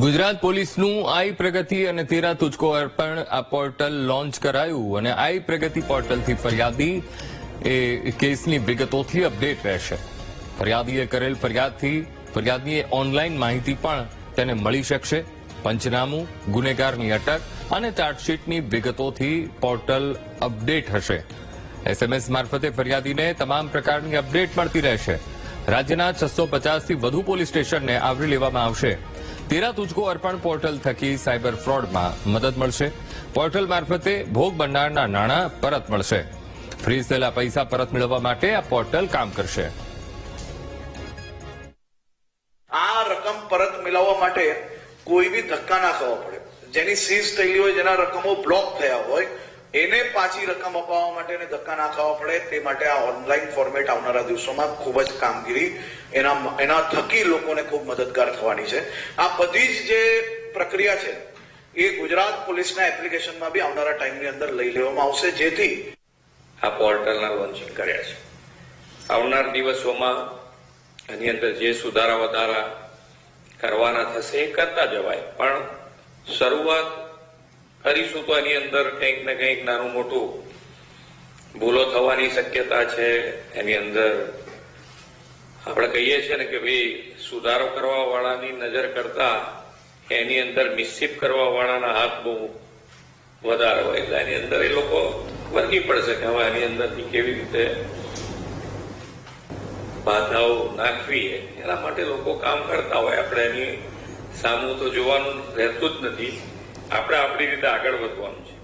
ગુજરાત પોલીસનું આઈ પ્રગતિ અને તેરા તુચકો અર્પણ આ પોર્ટલ લોન્ચ કરાયું અને આઈ પ્રગતિ પોર્ટલથી ફરિયાદી એ કેસની વિગતોથી અપડેટ રહેશે. ફરિયાદીએ કરેલ ફરિયાદથી ફરિયાદની ઓનલાઈન માહિતી પણ તેને મળી શકશે. પંચનામું, ગુનેગારની અટક અને ચાર્જશીટની વિગતોથી પોર્ટલ અપડેટ હશે. એસએમએસ મારફતે ફરિયાદીને તમામ પ્રકારની અપડેટ મળતી રહેશે. રાજ્યના છસો પચાસથી વધુ પોલીસ સ્ટેશનને આવરી લેવામાં આવશે. તેરા તુજકો અર્પણ પોર્ટલ થકી સાયબર ફ્રોડમાં મદદ મળશે. પોર્ટલ મારફતે ભોગ બનનારના નાણાં પરત મળશે. ફ્રીઝ થયેલા પૈસા પરત મેળવવા માટે આ પોર્ટલ કામ કરશે. આ રકમ પરત મેળવવા માટે કોઈ બી ધક્કા ના ખાવા પડે. જેની સીઝ થયેલી હોય, જેના રકમો બ્લોક થયા હોય એને પાછી રકમ અપાવવા માટે એને ધક્કા ના ખાવા પડે તે માટે આ ઓનલાઈન ફોર્મેટ આવનારા દિવસોમાં ખૂબ જ કામગીરી એના એના થકી લોકોને ખૂબ મદદગાર થવાની છે. આ બધી જ જે પ્રક્રિયા છે, એ ગુજરાત પોલીસના એપ્લિકેશનમાં બી આવનારા ટાઈમની અંદર લઈ લેવામાં આવશે, જેથી આ પોર્ટલના લોન્ચિંગ કર્યા છે. આવનાર દિવસોમાં એની અંદર જે સુધારા વધારા કરવાના થશે એ કરતા જવાય. પણ શરૂઆત કરીશું તો એની અંદર કંઈક ને કંઈક નાનું મોટું ભૂલો થવાની શક્યતા છે. એની અંદર આપણે કહીએ છીએ ને કે ભાઈ સુધારો કરવા વાળાની નજર કરતા એની અંદર મિસ્સીપ કરવા વાળાના હાથ બહુ વધારે હોય એટલે એની અંદર એ લોકો વર્ગી પડશે કે હવે એની અંદરથી કેવી રીતે બાધાઓ નાખવી એના માટે લોકો કામ કરતા હોય. આપણે એની સામું તો જોવાનું રહેતું જ નથી. આપણે આપણી રીતે આગળ વધવાનું છે.